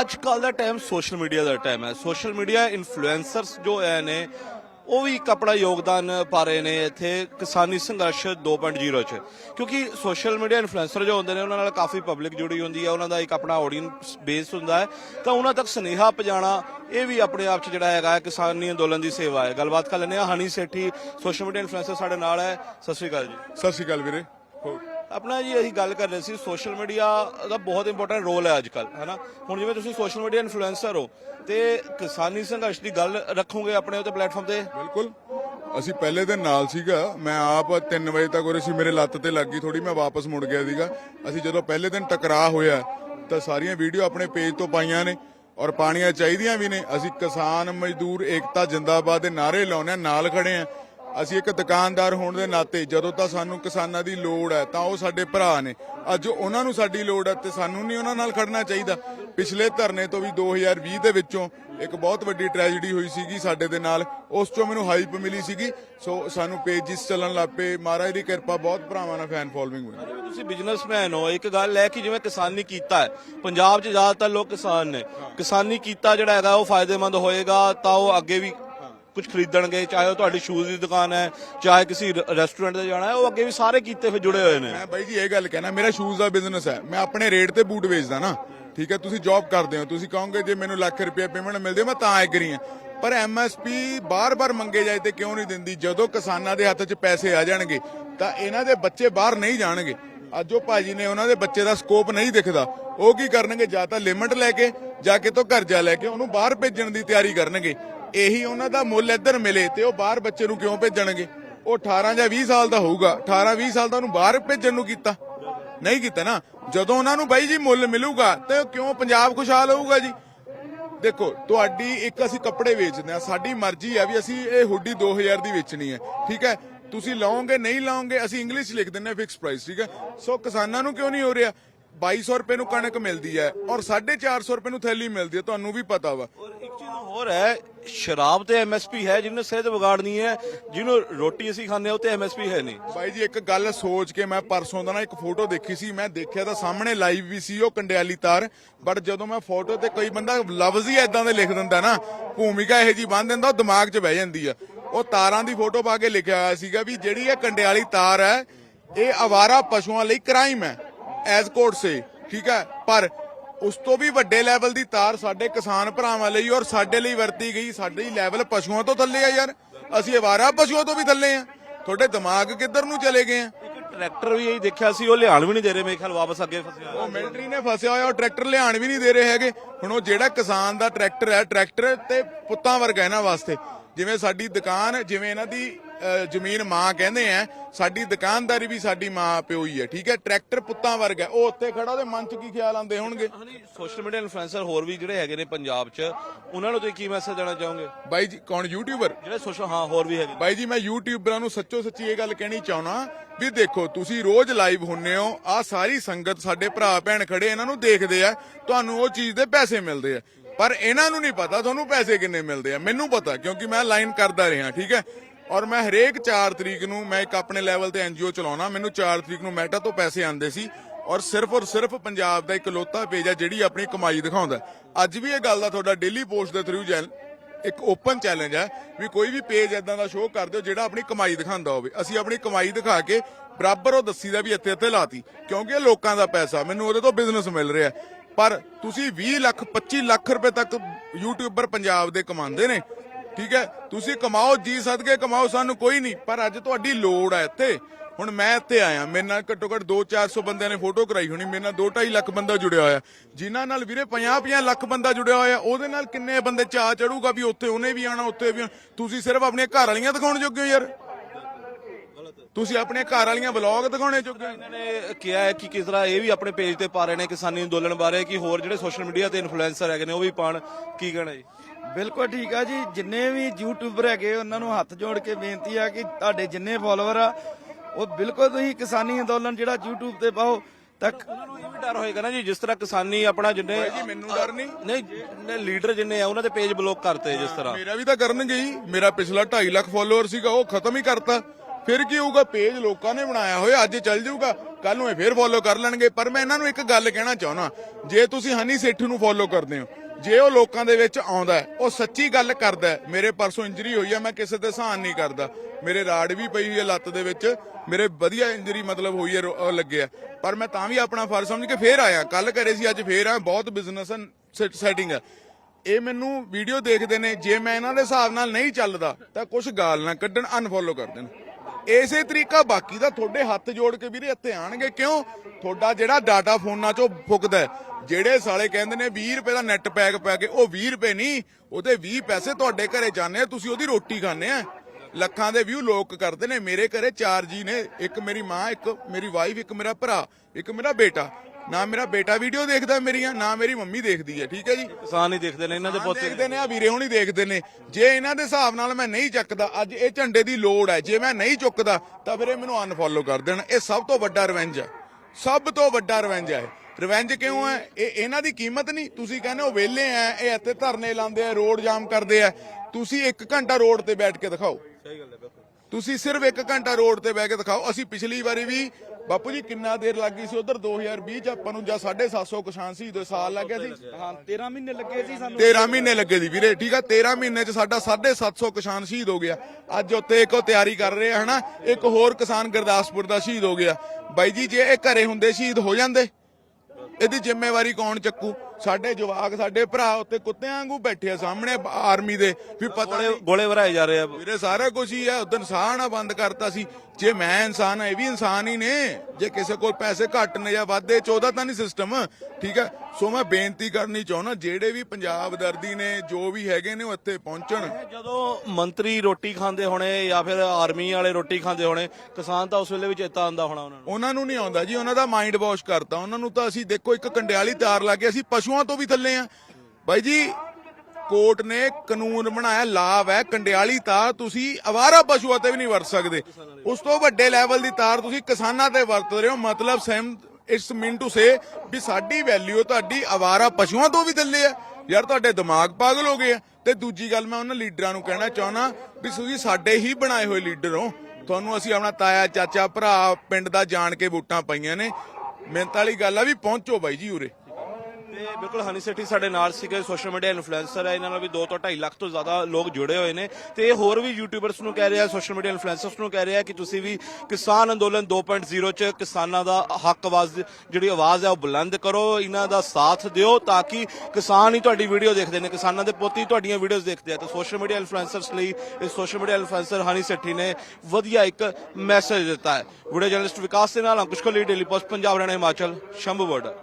ਅੱਜ ਕੱਲ ਦਾ ਟਾਈਮ ਸੋਸ਼ਲ ਮੀਡੀਆ ਦਾ ਟਾਈਮ ਹੈ। ਸੋਸ਼ਲ ਮੀਡੀਆ ਇਨਫਲੂਐਂਸਰਸ ਜੋ ਹੈ ਨੇ, ਉਹ ਵੀ ਇੱਕ ਆਪਣਾ ਯੋਗਦਾਨ ਪਾ ਰਹੇ ਨੇ ਇੱਥੇ ਕਿਸਾਨੀ ਸੰਘਰਸ਼ 2.0 ਚ। ਕਿਉਂਕਿ ਸੋਸ਼ਲ ਮੀਡੀਆ ਇਨਫਲੂਐਂਸਰ ਜੋ ਹੁੰਦੇ ਨੇ, ਉਹਨਾਂ ਨਾਲ ਕਾਫੀ ਪਬਲਿਕ ਜੁੜੀ ਹੁੰਦੀ ਹੈ, ਉਹਨਾਂ ਦਾ ਇੱਕ ਆਪਣਾ ਆਡੀਅנס ਬੇਸ ਹੁੰਦਾ ਹੈ। ਤਾਂ ਉਹਨਾਂ ਤੱਕ ਸੁਨੇਹਾ ਪਹੁੰਚਾਉਣਾ, ਇਹ ਵੀ ਆਪਣੇ ਆਪ ਚ ਜਿਹੜਾ ਹੈਗਾ ਹੈ, ਕਿਸਾਨੀ ਅੰਦੋਲਨ ਦੀ ਸੇਵਾ ਹੈ। ਗੱਲਬਾਤ ਕਰ ਲੈਂਦੇ ਹਾਂ। Honey Sethi social media influencer ਸਾਡੇ ਨਾਲ ਹੈ। ਸਤਿ ਸ਼੍ਰੀ ਅਕਾਲ ਜੀ। ਸਤਿ ਸ਼੍ਰੀ ਅਕਾਲ ਵੀਰੇ। ਆਪਣਾ ਜੀ ਅਸੀਂ ਗੱਲ ਕਰ ਰਹੇ ਸੀ ਸੋਸ਼ਲ ਮੀਡੀਆ ਦਾ ਬਹੁਤ ਇੰਪੋਰਟੈਂਟ ਰੋਲ ਹੈ ਅੱਜ ਕੱਲ ਹੈਨਾ? ਹੁਣ ਜਿਵੇਂ ਤੁਸੀਂ ਸੋਸ਼ਲ ਮੀਡੀਆ ਇਨਫਲੂਐਂਸਰ ਹੋ ਤੇ ਕਿਸਾਨੀ ਸੰਘਰਸ਼ ਦੀ ਗੱਲ ਰੱਖੋਗੇ ਆਪਣੇ ਉਹਦੇ ਪਲੇਟਫਾਰਮ ਤੇ? ਬਿਲਕੁਲ। ਅਸੀਂ ਪਹਿਲੇ ਦਿਨ ਨਾਲ ਸੀਗਾ ਮੈਂ ਆਪ 3 ਵਜੇ ਤੱਕ ਉਰੇ ਸੀ ਮੇਰੇ ਲੱਤ ਤੇ ਲੱਗੀ ਥੋੜੀ ਮੈਂ ਵਾਪਸ ਮੁੜ ਗਿਆ ਸੀਗਾ। ਅਸੀਂ ਜਦੋਂ ਪਹਿਲੇ ਦਿਨ ਟਕਰਾਅ ਹੋਇਆ ਤਾਂ ਸਾਰੀਆਂ ਵੀਡੀਓ ਆਪਣੇ ਪੇਜ ਤੋਂ ਪਾਈਆਂ ਨੇ ਔਰ ਪਾਣੀਆਂ ਚਾਹੀਦੀਆਂ ਵੀ ਨੇ। ਅਸੀਂ ਕਿਸਾਨ ਮਜ਼ਦੂਰ ਏਕਤਾ ਜਿੰਦਾਬਾਦ ਦੇ ਨਾਰੇ ਲਾਉਂਦੇ ਹਾਂ, ਨਾਲ ਖੜੇ ਆ ਅਸੀਂ ਇੱਕ ਦੁਕਾਨਦਾਰ ਹੋਣ ਦੇ ਨਾਤੇ ਜਦੋਂ ਤਾਂ ਸਾਨੂੰ ਕਿਸਾਨਾਂ ਦੀ ਲੋੜ ਹੈ ਤਾਂ ਉਹ ਸਾਡੇ ਭਰਾ ਨੇ। ਅੱਜ ਉਹਨਾਂ ਨੂੰ ਸਾਡੀ ਲੋੜ ਹੈ ਤੇ ਸਾਨੂੰ ਨਹੀਂ ਉਹਨਾਂ ਨਾਲ ਖੜਨਾ ਚਾਹੀਦਾ। ਪਿਛਲੇ ਧਰਨੇ ਤੋਂ ਵੀ 2020 ਦੇ ਵਿੱਚੋਂ ਇੱਕ ਬਹੁਤ ਵੱਡੀ ਟ੍ਰੈਜੇਡੀ ਹੋਈ ਸੀਗੀ ਸਾਡੇ ਦੇ ਨਾਲ। ਉਸ ਤੋਂ ਮੈਨੂੰ ਹਾਈਪ ਮਿਲੀ ਸੀਗੀ। ਸੋ ਸਾਨੂੰ ਪੇਜਿਸ ਚੱਲਣ ਲੱਗ ਪਏ। ਮਹਾਰਾਜ ਦੀ ਕਿਰਪਾ ਬਹੁਤ ਭਰਾਵਾਂ ਨਾਲ ਫੈਨ ਫੋਲੋਇੰਗ ਹੋਈ। ਤੁਸੀਂ ਬਿਜ਼ਨਸਮੈਨ ਹੋ। ਇੱਕ ਗੱਲ ਹੈ ਕਿ ਜਿਵੇਂ ਕਿਸਾਨੀ ਕੀਤਾ ਹੈ ਪੰਜਾਬ 'ਚ ਜ਼ਿਆਦਾਤਰ ਲੋਕ ਕਿਸਾਨ ਨੇ। ਕਿਸਾਨੀ ਕੀਤਾ ਜਿਹੜਾ ਹੈਗਾ ਉਹ ਫਾਇਦੇਮੰਦ ਹੋਏਗਾ ਤਾਂ ਉਹ ਅੱਗੇ ਵੀ ਕੁਝ ਖਰੀਦਣਗੇ, ਚਾਹੇ ਉਹ ਤੁਹਾਡੀ ਸ਼ੂਜ਼ ਦੀ ਦੁਕਾਨ ਹੈ, ਚਾਹੇ ਕਿਸੇ ਰੈਸਟੋਰੈਂਟ ਤੇ ਜਾਣਾ ਹੈ, ਉਹ ਅੱਗੇ ਵੀ ਸਾਰੇ ਕੀਤੇ ਫਿਰ ਜੁੜੇ ਹੋਏ ਨੇ। ਮੈਂ ਬਾਈ ਜੀ ਇਹ ਗੱਲ ਕਹਿਣਾ, ਮੇਰਾ ਸ਼ੂਜ਼ ਦਾ ਬਿਜ਼ਨਸ ਹੈ। ਮੈਂ ਆਪਣੇ ਰੇਟ ਤੇ ਬੂਟ ਵੇਚਦਾ ਨਾ। ਠੀਕ ਹੈ, ਤੁਸੀਂ ਜੌਬ ਕਰਦੇ ਹੋ, ਤੁਸੀਂ ਕਹੋਗੇ ਜੇ ਮੈਨੂੰ ਲੱਖ ਰੁਪਏ ਪੇਮੈਂਟ ਮਿਲਦੀ ਮੈਂ ਤਾਂ ਐਗਰੀ ਹਾਂ। ਪਰ ਐਮਐਸਪੀ ਬਾਰ-ਬਾਰ ਮੰਗੇ ਜਾਏ ਤੇ ਕਿਉਂ ਨਹੀਂ ਦਿੰਦੀ? ਜਦੋਂ ਕਿਸਾਨਾਂ ਦੇ ਹੱਥ 'ਚ ਪੈਸੇ ਆ ਜਾਣਗੇ, ਤਾਂ ਇਹਨਾਂ ਦੇ ਬੱਚੇ ਬਾਹਰ ਨਹੀਂ ਜਾਣਗੇ। ਅੱਜ ਉਹ ਭਾਜੀ ਨੇ ਉਹਨਾਂ ਦੇ ਬੱਚੇ ਦਾ ਸਕੋਪ ਨਹੀਂ ਦਿਖਦਾ। ਉਹ ਕੀ ਕਰਨਗੇ? ਜਾਂ ਤਾਂ ਲਿਮਟ ਲੈ ਕੇ, ਜਾ ਕੇ ਤੋਂ ਕਰਜ਼ਾ ਲੈ ਕੇ ਉਹਨੂੰ ਬਾਹਰ ਭੇਜਣ ਦੀ ਤਿਆਰੀ ਕਰਨਗੇ। ਇਹੀ ਉਹਨਾਂ ਦਾ ਮੁੱਲ ਇੱਧਰ ਮਿਲੇ ਤੇ ਉਹ ਬਾਹਰ ਬੱਚੇ ਨੂੰ ਕਿਉਂ ਭੇਜਣਗੇ? ਉਹ 18 ਜਾਂ 20 ਸਾਲ ਦਾ ਹੋਊਗਾ। 18 20 ਸਾਲ ਦਾ ਉਹਨੂੰ ਬਾਹਰ ਭੇਜਣ ਨੂੰ ਕੀਤਾ। ਨਹੀਂ ਕੀਤਾ ਨਾ। ਜਦੋਂ ਉਹਨਾਂ ਨੂੰ ਬਾਈ ਜੀ ਮੁੱਲ ਮਿਲੂਗਾ ਤੇ ਕਿਉਂ ਪੰਜਾਬ ਖੁਸ਼ਹਾਲ ਹੋਊਗਾ ਜੀ? ਦੇਖੋ, ਤੁਹਾਡੀ ਇੱਕ ਅਸੀਂ ਕੱਪੜੇ ਵੇਚਦੇ ਆ ਸਾਡੀ ਮਰਜ਼ੀ ਆ ਵੀ ਅਸੀਂ ਇਹ ਹੁੱਡੀ 2000 ਦੀ ਵੇਚਣੀ ਹੈ, ਠੀਕ ਹੈ? ਤੁਸੀਂ ਲਾਓਗੇ, ਨਹੀਂ ਲਾਓਗੇ, ਅਸੀਂ ਇੰਗਲਿਸ਼ ਲਿਖ ਦਿੰਨੇ ਆ ਫਿਕਸ ਪ੍ਰਾਈਸ ਠੀਕ ਹੈ? ਸੋ ਕਿਸਾਨਾਂ ਨੂੰ ਕਿਉਂ ਨਹੀਂ ਹੋ ਰਿਹਾ? 2200 ਰੁਪਏ ਨੂੰ ਕਣਕ ਮਿਲਦੀ ਹੈ ਔਰ 450 ਰੁਪਏ ਨੂੰ ਥੈਲੀ ਮਿਲਦੀ ਹੈ, ਤੁਹਾਨੂੰ ਵੀ ਪਤਾ ਵਾ। ਹੋਰ ਹੈ, ਸ਼ਰਾਬ ਤੇ ਐਮਐਸਪੀ ਹੈ, ਜਿਹਨੂੰ ਸਿਹਤ ਵਿਗਾੜਨੀ ਹੈ, ਜਿਹਨੂੰ ਰੋਟੀ ਅਸੀਂ ਖਾਂਦੇ ਹਾਂ, ਉਹ ਤੇ ਐਮਐਸਪੀ ਹੈ ਨਹੀਂ। ਬਾਈ ਜੀ, ਇੱਕ ਗੱਲ ਸੋਚ ਕੇ ਮੈਂ ਪਰਸੋਂ ਦਾ ਨਾ ਇੱਕ ਫੋਟੋ ਦੇਖੀ ਸੀ, ਮੈਂ ਦੇਖਿਆ ਤਾਂ ਸਾਹਮਣੇ ਲਾਈਵ ਵੀ ਸੀ ਉਹ ਕੰਡਿਆਲੀ ਤਾਰ ਬਟ ਜਦੋਂ ਮੈਂ ਫੋਟੋ ਤੇ ਕੋਈ ਬੰਦਾ ਲਫ਼ਜ਼ ਹੀ ਐਦਾਂ ਦੇ ਲਿਖ ਦਿੰਦਾ ਨਾ, ਭੂਮਿਕਾ ਇਹੋ ਜੀ ਬੰਨ ਦਿੰਦਾ, ਉਹ ਦਿਮਾਗ 'ਚ ਬਹਿ ਜਾਂਦੀ ਆ। ਉਹ ਤਾਰਾਂ ਦੀ ਫੋਟੋ ਪਾ ਕੇ ਲਿਖਿਆ ਹੋਇਆ ਸੀਗਾ ਵੀ ਜਿਹੜੀ ਇਹ ਕੰਡਿਆਲੀ ਤਾਰ ਹੈ, ਇਹ ਅਵਾਰਾ ਪਸ਼ੂਆਂ ਲਈ ਕ੍ਰਾਈਮ ਹੈ ਐਜ਼ ਕੋਰਟ ਸੇ, ਠੀਕ ਹੈ, ਪਰ ਉਸ ਤੋਂ ਵੀ ਵੱਡੇ ਲੈਵਲ ਦੀ ਤਾਰ ਸਾਡੇ ਕਿਸਾਨ ਭਰਾਵਾਂ ਲਈ ਔਰ ਸਾਡੇ ਲਈ ਵਰਤੀ ਗਈ। ਸਾਡੇ ਲੈਵਲ ਪਸ਼ੂਆਂ ਤੋਂ ਥੱਲੇ ਆ ਯਾਰ। ਅਸੀਂ ਆਵਾਰਾ ਪਸ਼ੂਆਂ ਤੋਂ ਵੀ ਥੱਲੇ ਆ। ਤੁਹਾਡੇ ਦਿਮਾਗ ਕਿੱਧਰ ਨੂੰ ਚਲੇ ਗਏ ਆ? ਟਰੈਕਟਰ ਵੀ ਇਹੀ ਦੇਖਿਆ ਸੀ ਉਹ ਲਿਆਣ ਵੀ ਨਹੀਂ ਦੇ ਰਹੇ ਮੇਰੇ ਖਿਆਲ ਵਾਪਸ ਅੱਗੇ ਫਸਿਆ ਉਹ ਮਿਲਟਰੀ ਨੇ ਫਸਿਆ ਹੋਇਆ ਉਹ ਟਰੈਕਟਰ ਲਿਆਣ ਵੀ ਨਹੀਂ ਦੇ ਰਹੇ ਹੈਗੇ। ਹੁਣ ਉਹ ਜਿਹੜਾ ਕਿਸਾਨ ਦਾ ਟਰੈਕਟਰ ਹੈ ਟਰੈਕਟਰ ਤੇ ਪੁੱਤਾਂ ਵਰਗਾ ਇਹਨਾਂ ਵਾਸਤੇ। ਜਿਵੇਂ ਸਾਡੀ ਦੁਕਾਨ ਜਿਵੇਂ ਇਹਨਾਂ ਦੀ ਜ਼ਮੀਨ ਮਾਂ ਕਹਿੰਦੇ ਆ ਸਾਡੀ ਦੁਕਾਨਦਾਰੀ ਵੀ ਸਾਡੀ ਮਾਂ ਪਿਓ ਹੀ ਹੈ ਠੀਕ ਹੈ ਟਰੈਕਟਰ ਪੁੱਤਾਂ ਵਰਗਾ ਉਹ ਉੱਥੇ ਖੜਾ ਉਹਦੇ ਮਨ 'ਚ ਕੀ ਖਿਆਲ ਆਉਂਦੇ ਹੋਣਗੇ? ਸੋਸ਼ਲ ਮੀਡੀਆ ਇਨਫਲੂਐਂਸਰ ਹੋਰ ਵੀ ਜਿਹੜੇ ਹੈਗੇ ਨੇ ਪੰਜਾਬ 'ਚ ਉਹਨਾਂ ਨੂੰ ਤੁਸੀਂ ਕੀ ਮੈਸੇਜ ਦੇਣਾ ਚਾਹੋਗੇ? ਬਾਈ ਜੀ ਕੌਣ ਯੂਟਿਊਬਰ ਜਿਹੜੇ ਸੋਸ਼ਲ ਹਾਂ ਹੋਰ ਵੀ ਹੈਗੇ। ਬਾਈ ਜੀ ਮੈਂ ਯੂਟਿਊਬਰਾਂ ਨੂੰ ਸੱਚੋ ਸੱਚੀ ਇਹ ਗੱਲ ਕਹਿਣੀ ਚਾਹਣਾ ਵੀ ਦੇਖੋ ਤੁਸੀਂ ਰੋਜ਼ ਲਾਈਵ ਹੁੰਨੇ ਹੋ ਆ ਸਾਰੀ ਸੰਗਤ ਸਾਡੇ ਭਰਾ ਭੈਣ ਖੜੇ ਇਹਨਾਂ ਨੂੰ ਦੇਖਦੇ ਆ ਤੁਹਾਨੂੰ ਉਹ ਚੀਜ਼ ਦੇ ਪੈਸੇ ਮਿਲਦੇ ਆ। ਪਰ ਇਹਨਾਂ ਨੂੰ ਨਹੀਂ ਪਤਾ ਤੁਹਾਨੂੰ ਪੈਸੇ ਕਿੰਨੇ ਮਿਲਦੇ ਆ ਮੈਨੂੰ ਪਤਾ ਕਿਉਂਕਿ ਮੈਂ ਲਾਈਨ ਕਰਦਾ ਰਿਹਾ ਠੀਕ ਹੈ ਔਰ ਮੈਂ ਹਰੇਕ 4 ਤਰੀਕ ਨੂੰ ਮੈਂ ਇੱਕ ਆਪਣੇ ਲੈਵਲ ਤੇ ਐਨਜੀਓ ਚਲਾਉਣਾ। ਮੈਨੂੰ 4 ਤਰੀਕ ਨੂੰ ਮੈਟਾ ਤੋਂ ਪੈਸੇ ਆਉਂਦੇ ਸੀ। ਔਰ ਸਿਰਫ ਔਰ ਸਿਰਫ ਪੰਜਾਬ ਦਾ ਇਕਲੌਤਾ ਪੇਜ ਹੈ ਜਿਹੜੀ ਆਪਣੀ ਕਮਾਈ ਦਿਖਾਉਂਦਾ। ਅੱਜ ਵੀ ਇਹ ਗੱਲ ਦਾ ਤੁਹਾਡਾ ਡੇਲੀ ਪੋਸਟ ਦੇ ਥਰੂ ਜੈਲ ਇੱਕ ਓਪਨ ਚੈਲੰਜ ਹੈ ਵੀ ਕੋਈ ਵੀ ਪੇਜ ਐਦਾਂ ਦਾ ਸ਼ੋਅ ਕਰ ਦਿਓ ਜਿਹੜਾ ਆਪਣੀ ਕਮਾਈ ਦਿਖਾਉਂਦਾ ਹੋਵੇ। ਅਸੀਂ ਆਪਣੀ ਕਮਾਈ ਦਿਖਾ ਕੇ ਬਰਾਬਰ ਉਹ ਦੱਸੀ ਦਾ ਵੀ ਇੱਥੇ ਇੱਥੇ ਲਾਤੀ, ਕਿਉਂਕਿ ਇਹ ਲੋਕਾਂ ਦਾ ਪੈਸਾ, ਮੈਨੂੰ ਉਹਦੇ ਤੋਂ ਬਿਜ਼ਨਸ ਮਿਲ ਰਿਹਾ। ਪਰ ਤੁਸੀਂ 20 ਲੱਖ 25 ਲੱਖ ਰੁਪਏ ਤੱਕ ਯੂਟਿਊਬਰ ਪੰਜਾਬ ਦੇ ਕਮਾਉਂਦੇ ਨੇ। ਠੀਕ ਹੈ? ਤੁਸੀਂ ਕਮਾਓ, ਜੀ ਸਦਕੇ ਕਮਾਓ, ਸਾਨੂੰ ਕੋਈ ਨਹੀਂ। ਪਰ ਅੱਜ ਤੁਹਾਡੀ ਲੋੜ ਹੈ ਇੱਥੇ। ਹੁਣ ਮੈਂ ਇੱਥੇ ਆਇਆ। ਮੇਰੇ ਨਾਲ ਘੱਟੋ ਘੱਟ 2-400 ਬੰਦਿਆਂ ਨੇ ਫੋਟੋ ਕਰਾਈ ਹੋਣੀ। ਮੇਰੇ ਨਾਲ 2-2.5 ਲੱਖ ਬੰਦਾ ਜੁੜਿਆ ਹੋਇਆ। ਜਿਨ੍ਹਾਂ ਨਾਲ ਵੀਰੇ 50-50 ਲੱਖ ਬੰਦਾ ਜੁੜਿਆ ਹੋਇਆ। ਉਹਦੇ ਨਾਲ ਕਿੰਨੇ ਬੰਦੇ ਚਾਹ ਚੜੂਗਾ ਵੀ ਉੱਥੇ ਉਹਨੇ ਵੀ ਆਣਾ ਉੱਥੇ ਵੀ ਤੁਸੀਂ ਸਿਰਫ ਆਪਣੀਆਂ ਘਰ ਵਾਲੀਆਂ ਦਿਖਾਉਣ ਜੋਗੇ ਹੋ ਯਾਰ। ਤੁਸੀਂ ਆਪਣੇ ਘਰ ਵਾਲੀਆਂ ਵਲੌਗ ਦਿਖਾਉਣੇ ਹੋ। ਇਹਨਾਂ ਨੇ ਕਿਹਾ ਹੈ ਕਿ ਕਿਸ ਤਰ੍ਹਾਂ ਇਹ ਵੀ ਆਪਣੇ ਪੇਜ ਤੇ ਪਾ ਰਹੇ ਨੇ ਕਿਸਾਨੀ ਅੰਦੋਲਨ ਬਾਰੇ ਕਿ ਹੋਰ ਜਿਹੜੇ ਸੋਸ਼ਲ ਮੀਡੀਆ ਤੇ ਇਨਫਲੂਐਂਸਰ ਹੈਗੇ ਨੇ ਉਹ ਵੀ ਪਾਣ। ਕੀ ਕਹਿਣਾ ਜੀ? ਬਿਲਕੁਲ ਠੀਕ ਆ ਜੀ। ਜਿੰਨੇ ਵੀ ਯੂਟਿਊਬਰ ਹੈਗੇ ਉਹਨਾਂ ਨੂੰ ਹੱਥ ਜੋੜ ਕੇ ਬੇਨਤੀ ਆ ਕਿ ਤੁਹਾਡੇ ਜਿੰਨੇ ਫਾਲੋਅਰ ਆ ਉਹ ਬਿਲਕੁਲ ਤੁਸੀਂ ਕਿਸਾਨੀ ਅੰਦੋਲਨ ਜਿਹੜਾ YouTube ਤੇ ਪਾਓ ਤੱਕ ਉਹਨਾਂ ਨੂੰ ਇਹ ਵੀ ਡਰ ਹੋਏਗਾ ਨਾ ਜੀ ਜਿਸ ਤਰ੍ਹਾਂ ਕਿਸਾਨੀ ਆਪਣਾ ਜਿੰਨੇ ਜੀ ਮੈਨੂੰ ਡਰ ਨਹੀਂ। ਨਹੀਂ ਲੀਡਰ ਜਿੰਨੇ ਆ ਉਹਨਾਂ ਦੇ ਪੇਜ ਬਲੌਕ ਕਰਤੇ ਜਿਸ ਤਰ੍ਹਾਂ। ਮੇਰਾ ਵੀ ਤਾਂ ਕਰਨਗੇ ਹੀ ਮੇਰਾ ਪਿਛਲਾ 2.5 ਲੱਖ ਫਾਲੋਅਰ ਸੀਗਾ ਉਹ ਖਤਮ ਹੀ ਕਰਤਾ। ਫਿਰ ਕੀ ਹੋਊਗਾ? ਪੇਜ ਲੋਕਾਂ ਨੇ ਬਣਾਇਆ ਹੋਇਆ, ਅੱਜ ਚੱਲ ਜਾਊਗਾ। ਕੱਲ ਨੂੰ ਇਹ ਫਿਰ ਫੋਲੋ ਕਰ ਲੈਣਗੇ। ਪਰ ਮੈਂ ਇਹਨਾਂ ਨੂੰ ਇੱਕ ਗੱਲ ਕਹਿਣਾ ਚਾਹੁੰਦਾ। ਜੇ ਤੁਸੀਂ ਹਨੀ ਸੇਠ ਨੂੰ ਫੋਲੋ ਕਰਦੇ ਹੋ, ਜੇ ਉਹ ਲੋਕਾਂ ਦੇ ਵਿੱਚ ਆਉਂਦਾ ਉਹ ਸੱਚੀ ਗੱਲ ਕਰਦਾ ਮੇਰੇ ਪਰਸੋਂ ਇੰਜਰੀ ਹੋਈ ਹੈ ਮੈਂ ਕਿਸੇ ਤੇ ਸਹਾਨ ਨਹੀਂ ਕਰਦਾ। ਮੇਰੇ ਰਾੜ ਵੀ ਪਈ ਹੋਈ ਹੈ ਲੱਤ ਦੇ ਵਿੱਚ, ਮੇਰੇ ਵਧੀਆ ਇੰਜਰੀ ਮਤਲਬ ਹੋਈ ਹੈ ਰੋ- ਅਹ ਲੱਗਿਆ ਪਰ ਮੈਂ ਤਾਂ ਵੀ ਆਪਣਾ ਫਰਜ਼ ਸਮਝ ਕੇ ਫੇਰ ਆਇਆ। ਕੱਲ ਘਰੇ ਸੀ, ਅੱਜ ਫੇਰ ਆ ਬਹੁਤ ਬਿਜ਼ਨਸ ਸੈਟਿੰਗ ਹੈ ਇਹ ਮੈਨੂੰ ਵੀਡੀਓ ਦੇਖਦੇ ਨੇ। ਜੇ ਮੈਂ ਇਹਨਾਂ ਦੇ ਹਿਸਾਬ ਨਾਲ ਨਹੀਂ ਚੱਲਦਾ, ਤਾਂ ਕੁਝ ਗਾਲ ਨਾ ਕੱਢਣ ਅਨਫੋਲੋ ਕਰ ਦੇਣ। ਇਸੇ ਤਰੀਕਾ ਬਾਕੀ ਦਾ ਤੁਹਾਡੇ ਹੱਥ ਜੋੜ ਕੇ ਵੀਰੇ ਇੱਥੇ ਆਣਗੇ। ਕਿਉਂ? ਤੁਹਾਡਾ ਜਿਹੜਾ ਡਾਟਾ ਫੋਨਾਂ 'ਚੋਂ ਫੁੱਕਦਾ ਜਿਹੜੇ ਸਾਲੇ ਕਹਿੰਦੇ ਨੇ 20 ਰੁਪਏ ਦਾ ਨੈਟ ਪੈਕ ਪਾ ਕੇ, ਉਹ 20 ਰੁਪਏ ਨਹੀਂ, ਉਹਦੇ 20 ਪੈਸੇ ਤੁਹਾਡੇ ਘਰੇ ਜਾਂਦੇ ਆ, ਤੁਸੀਂ ਉਹਦੀ ਰੋਟੀ ਖਾਂਦੇ ਆ। ਲੱਖਾਂ ਦੇ ਵਿਊ ਲੋਕ ਕਰਦੇ ਨੇ, ਮੇਰੇ ਘਰੇ ਚਾਰ ਜੀ ਨੇ, ਇੱਕ ਮੇਰੀ ਮਾਂ, ਇੱਕ ਮੇਰੀ ਵਾਈਫ ਇੱਕ ਮੇਰਾ ਭਰਾ, ਇੱਕ ਮੇਰਾ ਬੇਟਾ। ਨਾ ਮੇਰਾ ਬੇਟਾ ਵੀਡੀਓ ਦੇਖਦਾ ਮੇਰੀਆਂ ਨਾ ਮੇਰੀ ਮੰਮੀ ਦੇਖਦੀ ਹੈ ਠੀਕ ਹੈ ਜੀ? ਕਿਸਾਨ ਹੀ ਦੇਖਦੇ ਨੇ ਇਹਨਾਂ ਦੇ ਪੋਤੇ। ਦੇਖਦੇ ਨੇ ਆ ਵੀਰੇ ਹੁਣੀ ਦੇਖਦੇ ਨੇ। ਜੇ ਇਹਨਾਂ ਦੇ ਹਿਸਾਬ ਨਾਲ ਮੈਂ ਨਹੀਂ ਚੱਕਦਾ ਅੱਜ ਇਹ ਝੰਡੇ ਦੀ ਲੋੜ ਹੈ ਜੇ ਮੈਂ ਨਹੀਂ ਚੁੱਕਦਾ ਤਾਂ ਵੀਰੇ ਮੈਨੂੰ ਅਨਫੋਲੋ ਕਰ ਦੇਣ। ਇਹ ਸਭ ਤੋਂ ਵੱਡਾ ਰਿਵੈਂਜ ਹੈ। ਸਭ ਤੋਂ ਵੱਡਾ ਰਿਵੈਂਜ ਹੈ। ਰਿਵੈਂਜ ਕਿਉਂ ਹੈ? ਇਹ ਇਹਨਾਂ ਦੀ ਕੀਮਤ ਨਹੀਂ। ਤੁਸੀਂ ਕਹਿੰਦੇ ਹੋ ਵਿਹਲੇ ਆ ਇਹ ਇੱਥੇ ਧਰਨੇ ਲਾਉਂਦੇ ਆ ਰੋਡ ਜਾਮ ਕਰਦੇ ਆ ਤੁਸੀਂ 1 ਘੰਟਾ ਰੋਡ ਤੇ ਬੈਠ ਕੇ ਦਿਖਾਓ ਸਹੀ ਗੱਲ ਹੈ ਬਿਲਕੁਲ ਤੁਸੀਂ ਸਿਰਫ 1 ਘੰਟਾ ਰੋਡ ਤੇ ਬਹਿ ਕੇ ਦਿਖਾਓ। ਅਸੀਂ ਪਿਛਲੀ ਵਾਰੀ ਵੀ ਬਾਪੂ ਜੀ ਕਿੰਨਾ ਦੇਰ ਲੱਗ ਗਈ ਸੀ ਉਧਰ? 2020 ਚ ਆਪਾਂ ਨੂੰ ਜਾਂ 750 ਕਿਸਾਨ ਸ਼ਹੀਦ ਹੋਏ ਸਾਲ ਲੱਗ ਗਿਆ ਸੀ। ਹਾਂ 13 ਮਹੀਨੇ ਲੱਗੇ ਸੀ ਸਾਨੂੰ। 13 ਮਹੀਨੇ ਲੱਗੇ ਦੀ ਵੀਰੇ ਠੀਕ ਆ? 13 ਮਹੀਨੇ ਚ ਸਾਡਾ 750 ਕਿਸਾਨ ਸ਼ਹੀਦ ਹੋ ਗਿਆ। ਅੱਜ ਉੱਤੇ ਇੱਕ ਤਿਆਰੀ ਕਰ ਰਹੇ ਹਨਾ? ਇੱਕ ਹੋਰ ਕਿਸਾਨ ਗੁਰਦਾਸਪੁਰ ਦਾ ਸ਼ਹੀਦ ਹੋ ਗਿਆ। ਬਾਈ ਜੀ ਜੇ ਇਹ ਘਰੇ ਹੁੰਦੇ ਸ਼ਹੀਦ ਹੋ ਜਾਂਦੇ? ਇਹਦੀ ਜ਼ਿੰਮੇਵਾਰੀ ਕੌਣ ਚੱਕੂ? ਸਾਡੇ ਜਵਾਕ ਸਾਡੇ ਭਰਾ ਉੱਤੇ ਕੁੱਤਿਆਂ ਵਾਂਗੂ ਬੈਠੇ ਆ ਸਾਹਮਣੇ ਆਰਮੀ ਦੇ। ਵੀ ਪਤਾ ਗੋਲੇ ਗੋਲੇ ਵਰਾਏ ਜਾ ਰਹੇ ਆ। ਵੀਰੇ ਸਾਰਾ ਕੁਝ ਹੀ ਹੈ ਉਦੋਂ ਇਨਸਾਨ ਆ ਬੰਦ ਕਰਤਾ ਸੀ। ਜੇ ਮੈਂ ਇਨਸਾਨ ਆ ਇਹ ਵੀ ਇਨਸਾਨ ਹੀ ਨੇ। ਜੇ ਕਿਸੇ ਕੋਲ ਪੈਸੇ ਘੱਟ ਨੇ ਜਾਂ ਵਾਧੇ ਚੌਦਾ ਤਾਂ ਨਹੀਂ ਸਿਸਟਮ ਠੀਕ ਹੈ ਸੋ ਮੈਂ ਬੇਨਤੀ ਕਰਨੀ ਚਾਹੁੰਦਾ ਜਿਹੜੇ ਵੀ ਪੰਜਾਬ ਦਰਦੀ ਨੇ ਜੋ ਵੀ ਹੈਗੇ ਨੇ ਉਹ ਇੱਥੇ ਪਹੁੰਚਣ। ਜਦੋਂ ਮੰਤਰੀ ਰੋਟੀ ਖਾਂਦੇ ਹੋਣੇ ਜਾਂ ਫਿਰ ਆਰਮੀ ਵਾਲੇ ਰੋਟੀ ਖਾਂਦੇ ਹੋਣੇ ਕਿਸਾਨ ਤਾਂ ਉਸ ਵੇਲੇ ਵੀ ਚੇਤਾ ਆਉਂਦਾ ਹੋਣਾ ਉਹਨਾਂ ਨੂੰ। ਉਹਨਾਂ ਨੂੰ ਨਹੀਂ ਆਉਂਦਾ ਜੀ ਉਹਨਾਂ ਦਾ ਮਾਈਂਡ ਵਾਸ਼ ਕਰਤਾ। ਉਹਨਾਂ ਨੂੰ ਤਾਂ ਅਸੀਂ ਦੇਖੋ ਇੱਕ ਕੰਡਿਆਲੀ ਤਾਰ ਲਾ ਕੇ ਅਸੀਂ ਪਸ਼ੂਆਂ ਤੋਂ ਵੀ ਥੱਲੇ ਆ। ਬਾਈ ਜੀ, ਕੋਰਟ ਨੇ ਕਾਨੂੰਨ ਬਣਾਇਆ, ਲਾਭ ਹੈ, ਕੰਡਿਆਲੀ ਤਾਰ ਤੁਸੀਂ ਅਵਾਰਾ ਪਸ਼ੂਆਂ ਤੇ ਵੀ ਨਹੀਂ ਵਰਤ ਸਕਦੇ। ਉਸ ਤੋਂ ਵੱਡੇ ਲੈਵਲ ਦੀ ਤਾਰ ਤੁਸੀਂ ਕਿਸਾਨਾਂ ਤੇ ਵਰਤ ਰਹੇ ਹੋ। ਮਤਲਬ ਸੈਮ ਇਟਸ ਮੀਨ ਟੂ ਸੇ ਵੀ ਸਾਡੀ ਵੈਲਿਊ ਤੁਹਾਡੀ ਅਵਾਰਾ ਪਸ਼ੂਆਂ ਤੋਂ ਵੀ ਥੱਲੇ ਆ ਯਾਰ, ਤੁਹਾਡੇ ਦਿਮਾਗ ਪਾਗਲ ਹੋ ਗਏ ਆ। ਤੇ ਦੂਜੀ ਗੱਲ ਮੈਂ ਉਹਨਾਂ ਲੀਡਰਾਂ ਨੂੰ ਕਹਿਣਾ ਚਾਹੁੰਦਾ ਵੀ ਤੁਸੀਂ ਸਾਡੇ ਹੀ ਬਣਾਏ ਹੋਏ ਲੀਡਰ ਹੋ। ਤੁਹਾਨੂੰ ਅਸੀਂ ਆਪਣਾ ਤਾਇਆ, ਚਾਚਾ, ਭਰਾ, ਪਿੰਡ ਦਾ ਜਾਣ ਕੇ ਵੋਟਾਂ ਪਾਈਆਂ ਨੇ। ਮਿਹਨਤ ਵਾਲੀ ਗੱਲ ਆ ਵੀ ਪਹੁੰਚੋ ਬਾਈ ਜੀ ਉਰੇ। ਤੇ ਬਿਲਕੁਲ ਹਨੀ ਸੇਠੀ ਸਾਡੇ ਨਾਲ ਸੀਗੇ ਸੋਸ਼ਲ ਮੀਡੀਆ ਇਨਫਲੂਐਂਸਰ ਹੈ ਇਹਨਾਂ ਨਾਲ ਵੀ 2 ਤੋਂ 2.5 ਲੱਖ ਤੋਂ ਜ਼ਿਆਦਾ ਲੋਕ ਜੁੜੇ ਹੋਏ ਨੇ। ਤੇ ਇਹ ਹੋਰ ਵੀ ਯੂਟਿਊਬਰਸ ਨੂੰ ਕਹਿ ਰਿਹਾ ਸੋਸ਼ਲ ਮੀਡੀਆ ਇਨਫਲੂਐਂਸਰਸ ਨੂੰ ਕਹਿ ਰਿਹਾ ਕਿ ਤੁਸੀਂ ਵੀ ਕਿਸਾਨ ਅੰਦੋਲਨ 2.0 ਚ ਕਿਸਾਨਾਂ ਦਾ ਹੱਕ ਆਵਾਜ਼, ਜਿਹੜੀ ਆਵਾਜ਼ ਹੈ ਉਹ ਬੁਲੰਦ ਕਰੋ, ਇਹਨਾਂ ਦਾ ਸਾਥ ਦਿਓ ਤਾਂ ਕਿ ਕਿਸਾਨ ਹੀ ਤੁਹਾਡੀ ਵੀਡੀਓ ਦੇਖਦੇ ਨੇ, ਕਿਸਾਨਾਂ ਦੇ ਪੋਤੀ ਤੁਹਾਡੀਆਂ ਵੀਡੀਓਜ਼ ਦੇਖਦੇ ਆ। ਤੇ ਸੋਸ਼ਲ ਮੀਡੀਆ ਇਨਫਲੂਐਂਸਰਸ ਲਈ ਇਹ social media influencer Honey Sethi ਨੇ ਵਧੀਆ ਇੱਕ ਮੈਸੇਜ ਦਿੱਤਾ ਹੈ। ਵੀਡੀਓ ਜਰਨਲਿਸਟ ਵਿਕਾਸ ਦੇ ਨਾਲ, Ankush Koli Daily Post Punjab Haryana Himachal, Shambhu border